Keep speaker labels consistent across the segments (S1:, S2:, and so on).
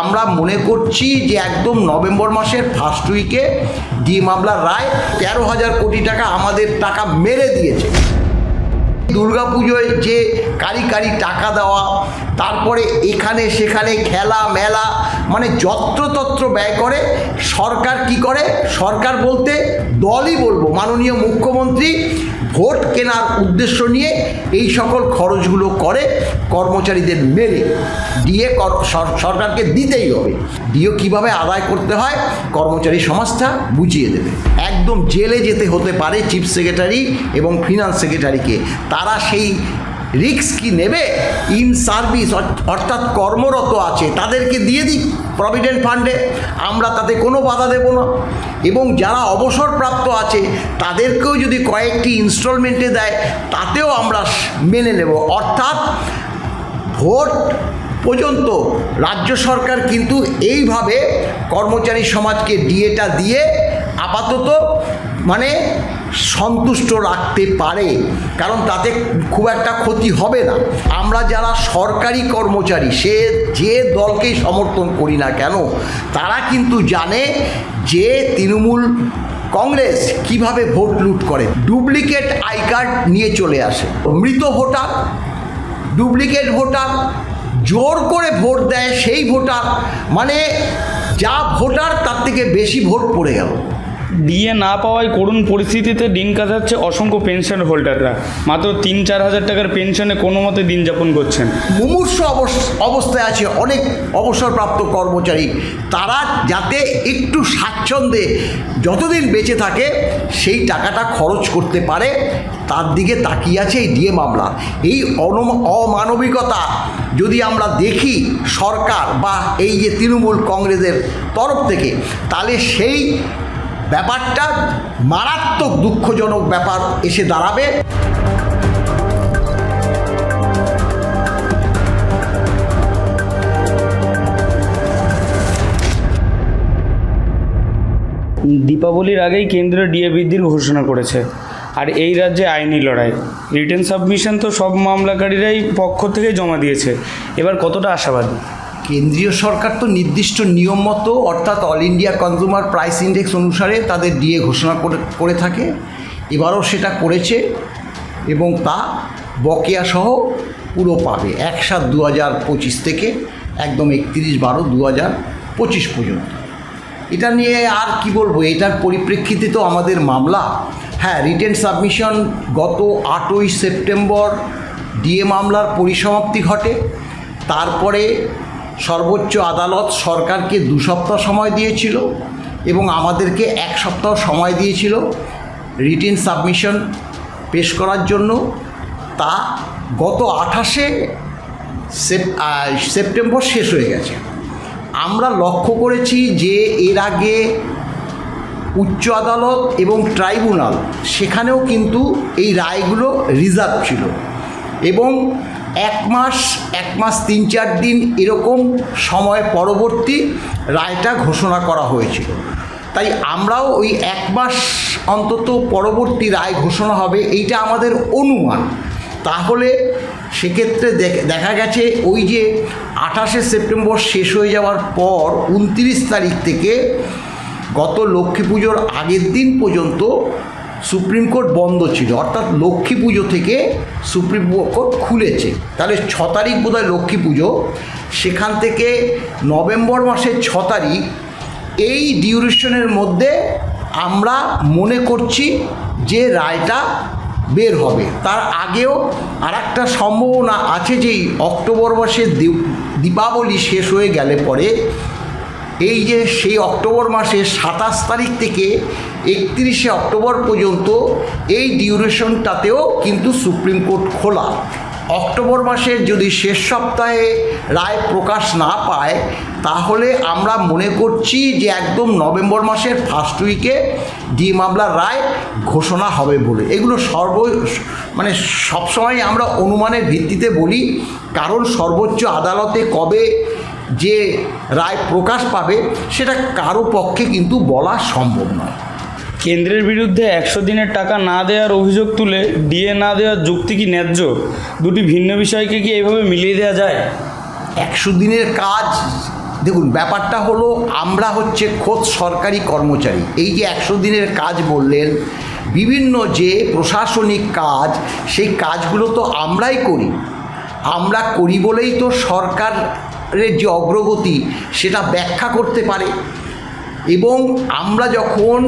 S1: আমরা মনে করছি যে একদম নভেম্বর মাসের ফার্স্ট উইকে ডি মামলার রায় তেরো হাজার কোটি টাকা আমাদের টাকা মেরে দিয়েছে। দুর্গাপুজোয় যে কারি কারি টাকা দেওয়া, তারপরে এখানে সেখানে খেলা, মেলা মানে যত্রতত্র ব্যয় করে, সরকার কি করে? সরকার বলতে দলই বলব, মাননীয় মুখ্যমন্ত্রী ভোট কেনার উদ্দেশ্য নিয়ে এই সকল খরচগুলো করে কর্মচারীদের মেরে, দিয়ে কর- সরকারকে দিতেই হবে। ডিও কীভাবে আদায় করতে হয়? কর্মচারী সমাজটা বুঝিয়ে দেবে। একদম জেলে যেতে হতে পারে চিফ সেক্রেটারি এবং ফিনান্স সেক্রেটারিকে। তারা সেই রিস্ক কি নেবে? ইন সার্ভিস অর্থাৎ কর্মরত আছে, তাদেরকে দিয়ে দিই প্রভিডেন্ট ফান্ডে। আমরা তাতে কোনো বাধা দেব না। এবং যারা অবসরপ্রাপ্ত আছে, তাদেরকেও যদি কয়েকটি ইনস্টলমেন্টে দেয়, তাতেও আমরা মেনে নেব। অর্থাৎ ভোট পর্যন্ত রাজ্য সরকার কিন্তু এইভাবে কর্মচারী সমাজকে ডিএটা দিয়ে আপাতত মানে সন্তুষ্ট রাখতে পারে, কারণ তাতে খুব একটা ক্ষতি হবে না। আমরা যারা সরকারি কর্মচারী, সে যে দলকেই সমর্থন করি না কেন, তারা কিন্তু জানে যে তৃণমূল কংগ্রেস কীভাবে ভোট লুট করে। ডুপ্লিকেট আই কার্ড নিয়ে চলে আসে। মৃত ভোটার, ডুপ্লিকেট ভোটার, জোর করে ভোট দেয় সেই ভোটার মানে যা ভোটার তার থেকে বেশি ভোট পড়ে গেল।
S2: দিয়ে না পাওয়ায় করুণ পরিস্থিতিতে দিন কাটাচ্ছে অসংখ্য পেনশন হোল্ডাররা। মাত্র তিন চার হাজার টাকার পেনশনে কোনো মতে দিন যাপন করছেন।
S1: মুমূর্ষ অবস্থায় আছে অনেক অবসরপ্রাপ্ত কর্মচারী। তারা যাতে একটু স্বাচ্ছন্দ্যে যতদিন বেঁচে থাকে, সেই টাকাটা খরচ করতে পারে। তার দিকে তাকিয়ে আছে এই ডিএ মামলা এই অমানবিকতা যদি আমরা দেখি সরকার বা এই যে তৃণমূল কংগ্রেসের তরফ থেকে, তাহলে সেই ব্যাপারটা মারাত্মক দুঃখজনক ব্যাপার এসে দাঁড়াবে।
S2: দীপাবলির আগেই কেন্দ্র ডিএ বৃদ্ধির ঘোষণা করেছে। আর এই রাজ্যে আইনি লড়াই। রিটেন সাবমিশন তো সব মামলাকারীরাই পক্ষ থেকে জমা দিয়েছে। এবার কতটা আশাবাদী?
S1: কেন্দ্রীয় সরকার তো নির্দিষ্ট নিয়ম মতো, অর্থাৎ all India consumer price index অনুসারে তাদের ডিএ ঘোষণা করে করে থাকে। এবারও সেটা করেছে এবং তা বকেয়া সহ পুরো পাবে। এক সাত দু হাজার পঁচিশ থেকে একদম একত্রিশ বারো দু হাজার পঁচিশ পর্যন্ত। এটা নিয়ে আর কি বলব? এটার পরিপ্রেক্ষিতে তো আমাদের মামলা। হ্যাঁ রিটেন সাবমিশন গত আটই সেপ্টেম্বর। ডিএ মামলার পরিসমাপ্তি ঘটে। তারপরে সর্বোচ্চ আদালত সরকারকে দু সপ্তাহ সময় দিয়েছিল এবং আমাদেরকে এক সপ্তাহ সময় দিয়েছিল রিটেন সাবমিশন পেশ করার জন্য। তা গত আঠাশে সেপ- সেপ্টেম্বর শেষ হয়ে গেছে। আমরা লক্ষ্য করেছি যে এর আগে উচ্চ আদালত এবং ট্রাইব্যুনাল, সেখানেও কিন্তু এই রায়গুলো রিজার্ভ ছিল। এবং এক মাস এক মাস তিন চার দিন এরকম সময় পরবর্তী রায়টা ঘোষণা করা হয়েছিল। তাই আমরাও ওই এক মাস অন্তত পরবর্তী রায় ঘোষণা হবে, এইটা আমাদের অনুমান। তাহলে সেক্ষেত্রে দেখ- গেছে ওই যে আঠাশে সেপ্টেম্বর শেষ হয়ে যাওয়ার পর উনত্রিশ তারিখ থেকে গত লক্ষ্মী পুজোর আগের দিন পর্যন্ত সুপ্রিম কোর্ট বন্ধ ছিল, অর্থাৎ লক্ষ্মী পুজো থেকে সুপ্রিম কোর্ট খুলেছে। তাহলে ছ তারিখ বোধহয় লক্ষ্মী পুজো। সেখান থেকে নভেম্বর মাসের ছ তারিখ এই ডিউরেশনের মধ্যে আমরা মনে করছি যে রায়টা বের হবে। তার আগেও আর একটা সম্ভাবনা আছে যে এই অক্টোবর মাসের দীপাবলি শেষ হয়ে গেলে পরে এই যে সেই অক্টোবর মাসের সাতাশ তারিখ থেকে একত্রিশে অক্টোবর পর্যন্ত এই ডিউরেশনটাতেও কিন্তু সুপ্রিম কোর্ট খোলা। অক্টোবর মাসের যদি শেষ সপ্তাহে রায় প্রকাশ না পায়, তাহলে আমরা মনে করছি যে একদম নভেম্বর মাসের ফার্স্ট উইকে ডি মামলার রায় ঘোষণা হবে বলে। এগুলো সর্ব মানে সবসময় আমরা অনুমানের ভিত্তিতে বলি, কারণ সর্বোচ্চ আদালতে কবে যে রায় প্রকাশ পাবে সেটা কারও পক্ষে কিন্তু বলা সম্ভব নয়।
S2: কেন্দ্রের বিরুদ্ধে একশো দিনের টাকা না দেওয়ার অভিযোগ তুলে ডিএ না দেওয়ার যুক্তি কি ন্যায্য? দুটি ভিন্ন বিষয়কে কি এইভাবে মিলিয়ে দেওয়া যায়?
S1: একশো দিনের কাজ দেখুন ব্যাপারটা হলো আমরা হচ্ছে খোদ সরকারি কর্মচারী। এই যে একশো দিনের কাজ বললেন বিভিন্ন যে প্রশাসনিক কাজ সেই কাজগুলো তো আমরাই করি। আমরা করি বলেই তো সরকারের যে অগ্রগতি সেটা ব্যাখ্যা করতে পারে। এবং আমরা যখন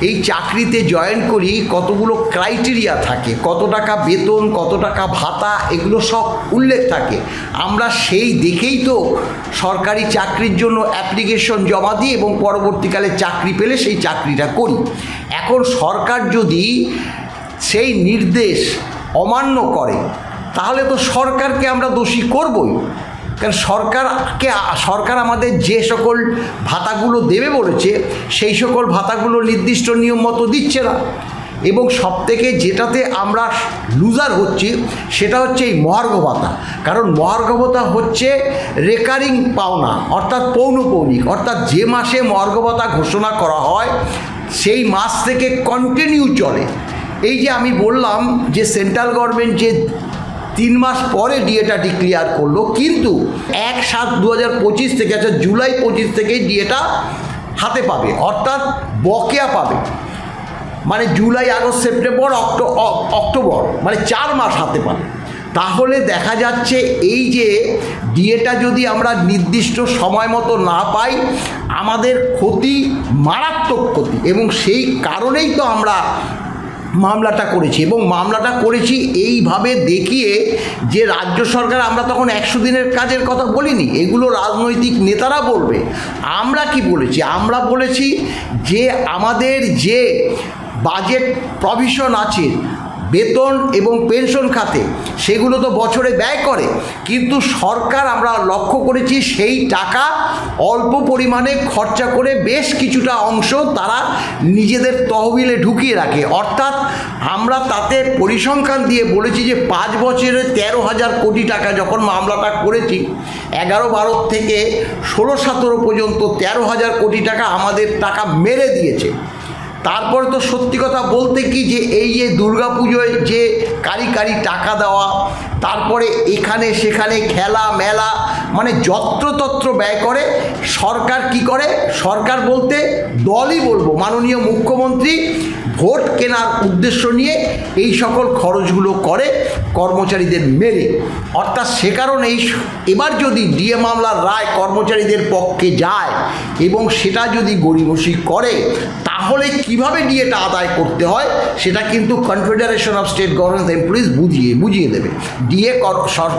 S1: এই চাকরিতে জয়েন করি, কতগুলো ক্রাইটেরিয়া থাকে, কত টাকা বেতন, কত টাকা ভাতা, এগুলো সব উল্লেখ থাকে। আমরা সেই দেখেই তো সরকারি চাকরির জন্য অ্যাপ্লিকেশন জমা দিই এবং পরবর্তীকালে চাকরি পেলে সেই চাকরিটা করি। এখন সরকার যদি সেই নির্দেশ অমান্য করে, তাহলে তো সরকারকে আমরা দোষী করবই। কারণ সরকারকে, সরকার আমাদের যে সকল ভাতাগুলো দেবে বলেছে, সেই সকল ভাতাগুলো নির্দিষ্ট নিয়ম মতো দিচ্ছে না। এবং সবথেকে যেটাতে আমরা লুজার হচ্ছি, সেটা হচ্ছে এই মহার্ঘ ভাতা। কারণ মহার্ঘ ভাতা হচ্ছে রেকারিং পাওনা, অর্থাৎ পৌনপৌনিক। অর্থাৎ যে মাসে মহার্ঘ ভাতা ঘোষণা করা হয়, সেই মাস থেকে কন্টিনিউ চলে। এই যে আমি বললাম যে সেন্ট্রাল গভর্নমেন্ট যে তিন মাস পরে ডিএটা ডিক্লিয়ার করল, কিন্তু এক সাত দু হাজার পঁচিশ থেকে আচ্ছা জুলাই পঁচিশ থেকেই ডিএটা হাতে পাবে, অর্থাৎ বকেয়া পাবে। মানে জুলাই, আগস্ট, সেপ্টেম্বর, অক্টো অক্টোবর মানে চার মাস হাতে পাবে। তাহলে দেখা যাচ্ছে এই যে ডিএটা যদি আমরা নির্দিষ্ট সময় মতো না পাই, আমাদের ক্ষতি মারাত্মক ক্ষতি, এবং সেই কারণেই তো আমরা মামলাটা করেছি এবং মামলাটা করেছি এইভাবে দেখিয়ে যে রাজ্য সরকার আমরা তখন একশো দিনের কাজের কথা বলিনি, এগুলো রাজনৈতিক নেতারা বলবে। আমরা কি বলেছি? আমরা বলেছি যে আমাদের যে বাজেট প্রভিশন আছে বেতন এবং পেনশন খাতে, সেগুলো তো বছরে ব্যয় করে। কিন্তু সরকার আমরা লক্ষ্য করেছি সেই টাকা অল্প পরিমাণে খরচা করে বেশ কিছুটা অংশ তারা নিজেদের তহবিলে ঢুকিয়ে রাখে। অর্থাৎ আমরা তাতে পরিসংখ্যান দিয়ে বলেছি যে পাঁচ বছরে তেরো হাজার কোটি টাকা যখন মামলাটা করেছি, এগারো বারো থেকে ষোলো সতেরো পর্যন্ত তেরো হাজার কোটি টাকা আমাদের টাকা মেরে দিয়েছে। তারপরে তো সত্যি কথা বলতে কি যে এই যে দুর্গাপুজোয় যে কারি কারি টাকা দেওয়া, তারপরে এখানে সেখানে খেলা মেলা মানে যত্রতত্র ব্যয় করে, সরকার কি করে? সরকার বলতে দলই বলব। মাননীয় মুখ্যমন্ত্রী ভোট কেনার উদ্দেশ্য নিয়ে এই সকল খরচগুলো করে কর্মচারীদের মেরে। অর্থাৎ সে কারণেই এবার যদি ডিএ মামলার রায় কর্মচারীদের পক্ষে যায় এবং সেটা যদি গরিমসি করে, তাহলে কীভাবে ডিএটা আদায় করতে হয় সেটা কিন্তু confederation of state government employees বুঝিয়ে বুঝিয়ে দেবে। ডিএ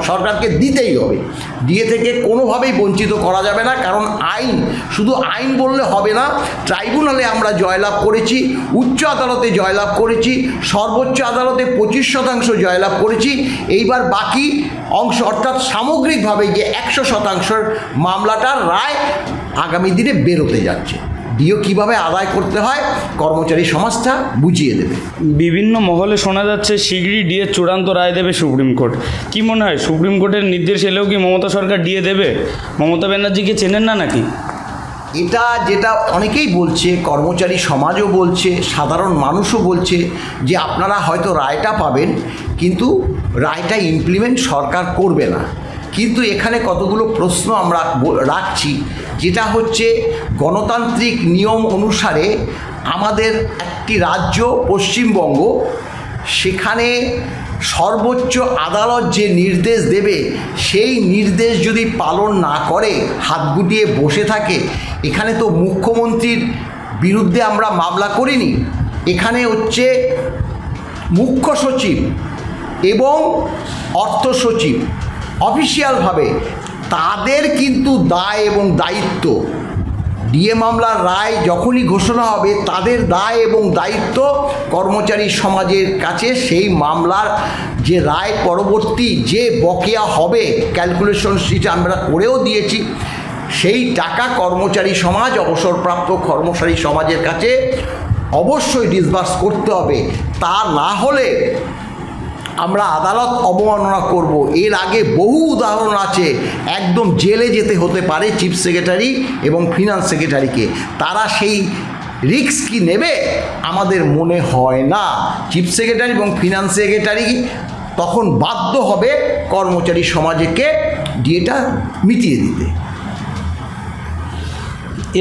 S1: সরকারকে দিতেই হবে। ডিএ থেকে কোনোভাবেই বঞ্চিত করা যাবে না, কারণ আইন, শুধু আইন বললে হবে না, ট্রাইব্যুনালে আমরা জয়লাভ করেছি, উচ্চ আদালতে জয়লাভ করেছি, সর্বোচ্চ আদালতে পঁচিশ শতাংশ জয়লাভ করেছি, এইবার বাকি অংশ, অর্থাৎ সামগ্রিকভাবে যে একশো শতাংশের মামলাটার রায় আগামী দিনে বেরোতে যাচ্ছে। ডিও কীভাবে আদায় করতে হয় কর্মচারী সমাজটা বুঝিয়ে দেবে।
S2: বিভিন্ন মহলে শোনা যাচ্ছে শীঘ্রই ডিএ চূড়ান্ত রায় দেবে সুপ্রিম কোর্ট। কি মনে হয় সুপ্রিম কোর্টের নির্দেশ এলেও কি মমতা সরকার ডিএ দেবে? মমতা ব্যানার্জিকে চেনেন না নাকি?
S1: এটা যেটা অনেকেই বলছে কর্মচারী সমাজও বলছে সাধারণ মানুষও বলছে যে আপনারা হয়তো রায়টা পাবেন কিন্তু রায়টা ইমপ্লিমেন্ট সরকার করবে না। কিন্তু এখানে কতগুলো প্রশ্ন আমরা রাখছি যেটা হচ্ছে গণতান্ত্রিক নিয়ম অনুসারে আমাদের একটি রাজ্য, পশ্চিমবঙ্গ, সেখানে সর্বোচ্চ আদালত যে নির্দেশ দেবে, সেই নির্দেশ যদি পালন না করে, হাত গুটিয়ে বসে থাকে, এখানে তো মুখ্যমন্ত্রীর বিরুদ্ধে আমরা মামলা করিনি। এখানে হচ্ছে মুখ্য সচিব এবং অর্থ সচিব, অফিসিয়ালভাবে তাদের কিন্তু দায় এবং দায়িত্ব। ডিএ মামলার রায় যখনই ঘোষণা হবে, তাদের দায় এবং দায়িত্ব কর্মচারী সমাজের কাছে সেই মামলার যে রায় পরবর্তী যে বকেয়া হবে ক্যালকুলেশন শিট আমরা করেও দিয়েছি, সেই টাকা কর্মচারী সমাজ, অবসরপ্রাপ্ত কর্মচারী সমাজের কাছে অবশ্যই ডিসবার্স করতে হবে। তা না হলে আমরা আদালত অবমাননা করব। এর আগে বহু উদাহরণ আছে। একদম জেলে যেতে হতে পারে চিফ সেক্রেটারি এবং ফিনান্স সেক্রেটারিকে। তারা সেই রিস্ক কি নেবে? আমাদের মনে হয় না। চিফ সেক্রেটারি এবং ফিনান্স সেক্রেটারি তখন বাধ্য হবে কর্মচারী সমাজকে ডিএটা মিটিয়ে দিতে।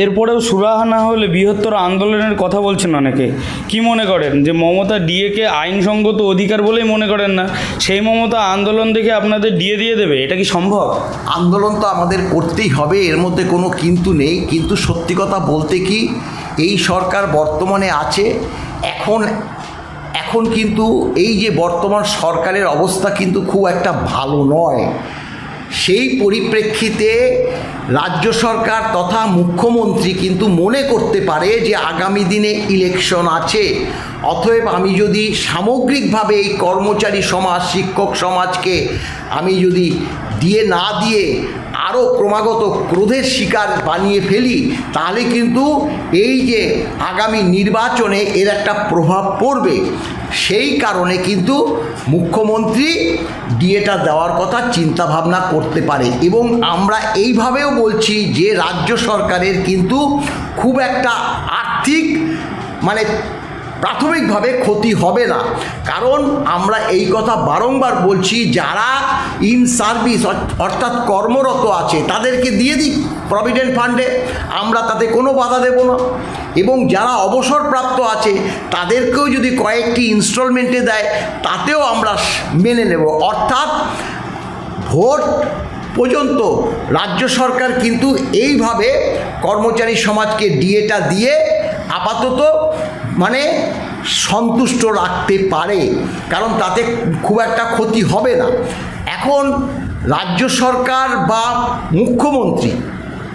S2: এরপরেও সুরাহা না হলে বৃহত্তর আন্দোলনের কথা বলছেন অনেকে। কি মনে করেন? যে মমতা ডিএকে আইনসঙ্গত অধিকার বলেই মনে করেন না? সেই মমতা আন্দোলন দেখে আপনাদের ডিএ দিয়ে দেবে? এটা কি সম্ভব?
S1: আন্দোলন তো আমাদের করতেই হবে, এর মধ্যে কোনো কিন্তু নেই। কিন্তু সত্যি কথা বলতে কি, এই সরকার বর্তমানে আছে। এখন এখন কিন্তু এই যে বর্তমান সরকারের অবস্থা কিন্তু খুব একটা ভালো নয়। সেই পরিপ্রেক্ষিতে রাজ্য সরকার তথা মুখ্যমন্ত্রী কিন্তু মনে করতে পারে যে আগামী দিনে ইলেকশন আছে। অতএব আমি যদি সামগ্রিকভাবে এই কর্মচারী সমাজ, শিক্ষক সমাজকে আমি যদি দিয়ে না দিয়ে আরও ক্রমাগত ক্রোধের শিকার বানিয়ে ফেলি, তাহলে কিন্তু এই যে আগামী নির্বাচনে এর একটা প্রভাব পড়বে। সেই কারণে কিন্তু মুখ্যমন্ত্রী ডিএটা দেওয়ার কথা চিন্তা ভাবনা করতে পারে এবং আমরা এইভাবেও বলছি যে রাজ্য সরকারের কিন্তু খুব একটা আর্থিক মানে প্রাথমিকভাবে ক্ষতি হবে না। কারণ আমরা এই কথা বারংবার বলছি, যারা ইন সার্ভিস অর্থাৎ কর্মরত আছে, তাদেরকে দিয়ে দিই প্রভিডেন্ট ফান্ডে আমরা তাতে কোনো বাধা দেব না। এবং যারা অবসরপ্রাপ্ত আছে, তাদেরকেও যদি কয়েকটি ইনস্টলমেন্টে দেয়, তাতেও আমরা মেনে নেব। অর্থাৎ ভোট পর্যন্ত রাজ্য সরকার কিন্তু এইভাবে কর্মচারী সমাজকে ডিএটা দিয়ে আপাতত মানে সন্তুষ্ট রাখতে পারে, কারণ তাতে খুব একটা ক্ষতি হবে না। এখন রাজ্য সরকার বা মুখ্যমন্ত্রী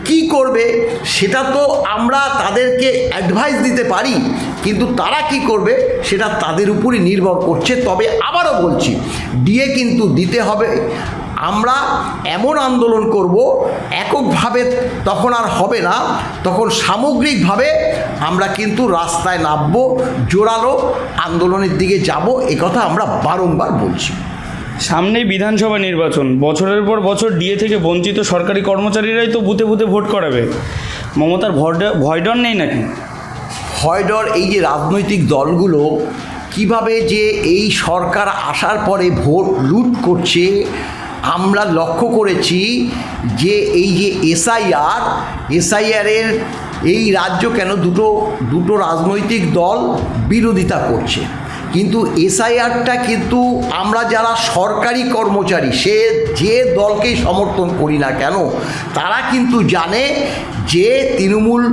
S1: কি করবে সেটা তো আমরা তাদেরকে অ্যাডভাইস দিতে পারি, কিন্তু তারা কি করবে সেটা তাদের উপরই নির্ভর করছে। তবে আবারও বলছি ডিএ কিন্তু দিতে হবে। আমরা এমন আন্দোলন করব, এককভাবে তখন আর হবে না, তখন সামগ্রিকভাবে আমরা কিন্তু রাস্তায় নামবো জোরালো আন্দোলনের দিকে যাব কথা আমরা বারংবার বলছি।
S2: সামনেই বিধানসভা নির্বাচন। বছরের পর বছর ডিএ থেকে বঞ্চিত সরকারি কর্মচারীরাই তো বুথে বুথে ভোট করাবে। মমতার ভয় ভয় ডর নেই নাকি?
S1: ভয়ডর এই যে রাজনৈতিক দলগুলো কীভাবে যে এই সরকার আসার পরে ভোট লুট করছে আমরা লক্ষ্য করেছি যে এই যে এসআইআর এসআইআরের এই রাজ্য কেন দুটো দুটো রাজনৈতিক দল বিরোধিতা করছে? কিন্তু এসআইআরটা কিন্তু আমরা যারা সরকারি কর্মচারী, সে যে দলকেই সমর্থন করি না কেন, তারা কিন্তু জানে যে তৃণমূল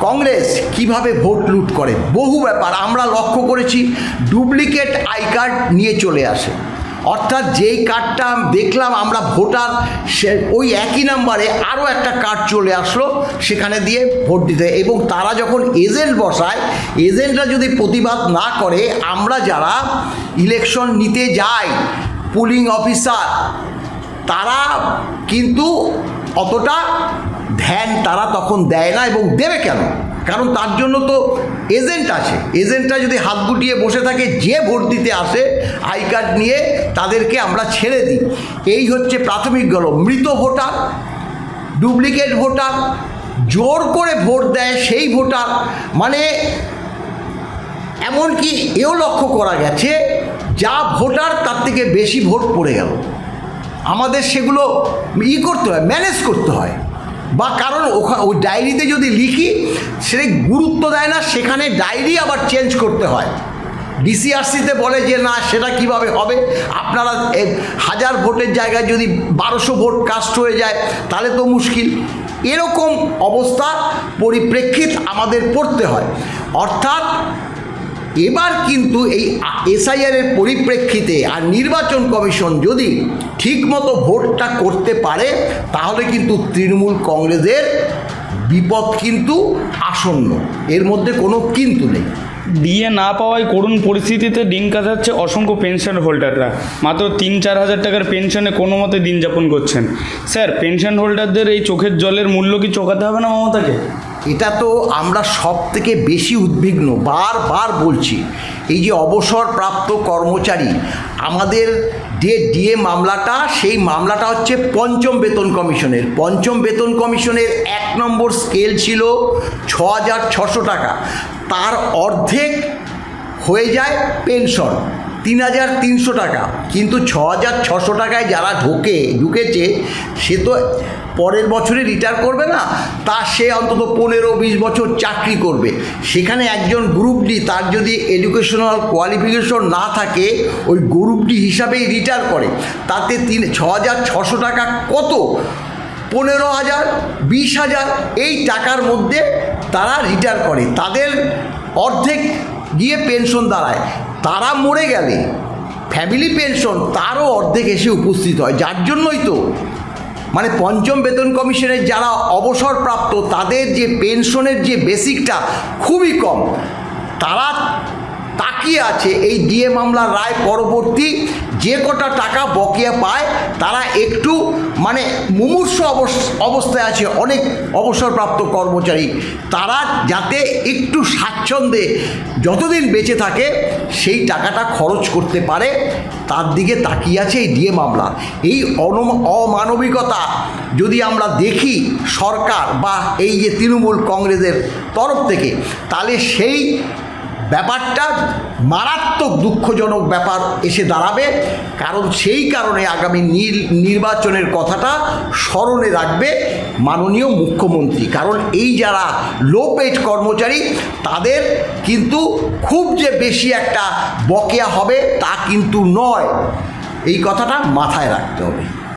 S1: কংগ্রেস কীভাবে ভোট লুট করে। বহু ব্যাপার, আমরা লক্ষ্য করেছি, ডুপ্লিকেট আই কার্ড নিয়ে চলে আসে। অর্থাৎ যেই কার্ডটা দেখলাম, আমরা ভোটার, সে ওই একই নাম্বারে আরও একটা কার্ড চলে আসলো, সেখানে দিয়ে ভোট দিতে। এবং তারা যখন এজেন্ট বসায় এজেন্টরা যদি প্রতিবাদ না করে, আমরা যারা ইলেকশন নিতে যাই পুলিং অফিসার তারা কিন্তু অতটা ধ্যান তারা তখন দেয় না এবং দেবে কেন কারণ তার জন্য তো এজেন্ট আছে। এজেন্টরা যদি হাত গুটিয়ে বসে থাকে, যে ভোট দিতে আসে, আই কার্ড নিয়ে তাদেরকে আমরা ছেড়ে দিই। এই হচ্ছে প্রাথমিক গেল মৃত ভোটার, ডুপ্লিকেট ভোটার, জোর করে ভোট দেয় সেই ভোটার। মানে এমনকি এও লক্ষ্য করা গেছে, যা ভোটার তার থেকে বেশি ভোট পড়ে গেল। আমাদের সেগুলো ই করতে হয় ম্যানেজ করতে হয়। বা কারণ ওই ডায়েরিতে যদি লিখি সেটা গুরুত্ব দেয় না, সেখানে ডায়েরি আবার চেঞ্জ করতে হয়। ডিসিআরসিতে বলে যে, না, সেটা কীভাবে হবে? আপনারা হাজার ভোটের জায়গায় যদি বারোশো ভোট কাস্ট হয়ে যায়, তাহলে তো মুশকিল। এরকম অবস্থা পরিপ্রেক্ষিত আমাদের পড়তে হয়। অর্থাৎ এবার কিন্তু এই এসআইআরের পরিপ্রেক্ষিতে আর নির্বাচন কমিশন যদি ঠিকমতো ভোটটা করতে পারে, তাহলে কিন্তু তৃণমূল কংগ্রেসের বিপদ কিন্তু আসন্ন। এর মধ্যে কোনো কিন্তু নেই।
S2: ডিএ না পাওয়ায় করুণ পরিস্থিতিতে দিন কাটাচ্ছে অসংখ্য পেনশন হোল্ডাররা। মাত্র তিন চার হাজার টাকার পেনশনে কোনো মতে দিন যাপন করছেন। স্যার, পেনশন হোল্ডারদের এই চোখের জলের মূল্য কি চোখাতে হবে না মমতাকে?
S1: এটা তো আমরা সব থেকে বেশি উদ্বিগ্ন, বারবার বলছি। এই যে অবসরপ্রাপ্ত কর্মচারী, আমাদের যে ডিএ মামলাটা, সেই মামলাটা হচ্ছে পঞ্চম বেতন কমিশনের। পঞ্চম বেতন কমিশনের এক নম্বর স্কেল ছিল ছ হাজার ছশো টাকা। তার অর্ধেক হয়ে যায় পেনশন। তিন হাজার তিনশো টাকা। কিন্তু ছ হাজার ছশো টাকায় যারা ঢোকে, ঢুকেছে, সে তো পরের বছরে রিটায়ার করবে না, তা সে অন্তত পনেরো, বিশ বছর চাকরি করবে। সেখানে একজন গ্রুপ ডি তার যদি এডুকেশনাল কোয়ালিফিকেশন না থাকে, ওই গ্রুপ ডি হিসাবেই রিটায়ার করে। তাতে তিন, ছ হাজার ছশো টাকা কত? পনেরো হাজার, বিশ হাজার, এই টাকার মধ্যে তারা রিটায়ার করে। তাদের অর্ধেক গিয়ে পেনশন দাঁড়ায়। তারা মরে গেলে ফ্যামিলি পেনশন তারও অর্ধেক এসে উপস্থিত হয়, যার জন্যই তো। মানে পঞ্চম বেতন কমিশনের যারা অবসরপ্রাপ্ত, তাদের যে পেনশনের যে বেসিকটা খুবই কম। তারা তাকিয়ে আছে এই ডিএ মামলার রায় পরবর্তী যে কটা টাকা বকেয়া পায়, তারা একটু মানে মুমূর্ষ অবস্থায় আছে অনেক অবসরপ্রাপ্ত কর্মচারী। তারা যাতে একটু স্বাচ্ছন্দ্যে যতদিন বেঁচে থাকে, সেই টাকাটা খরচ করতে পারে, তার দিকে তাকিয়ে আছে এই ডিএ মামলা। এই অমানবিকতা যদি আমরা দেখি সরকার বা এই যে তৃণমূল কংগ্রেসের তরফ থেকে, তাহলে সেই ব্যাপারটা মারাত্মক দুঃখজনক ব্যাপার এসে দাঁড়াবে। কারণ সেই কারণে আগামী নির- নির্বাচনের কথাটা স্মরণে রাখবে মাননীয় মুখ্যমন্ত্রী। কারণ এই যারা লো পেড কর্মচারী, তাদের কিন্তু খুব যে বেশি একটা বকেয়া হবে তা কিন্তু নয়। এই কথাটা মাথায় রাখতে হবে।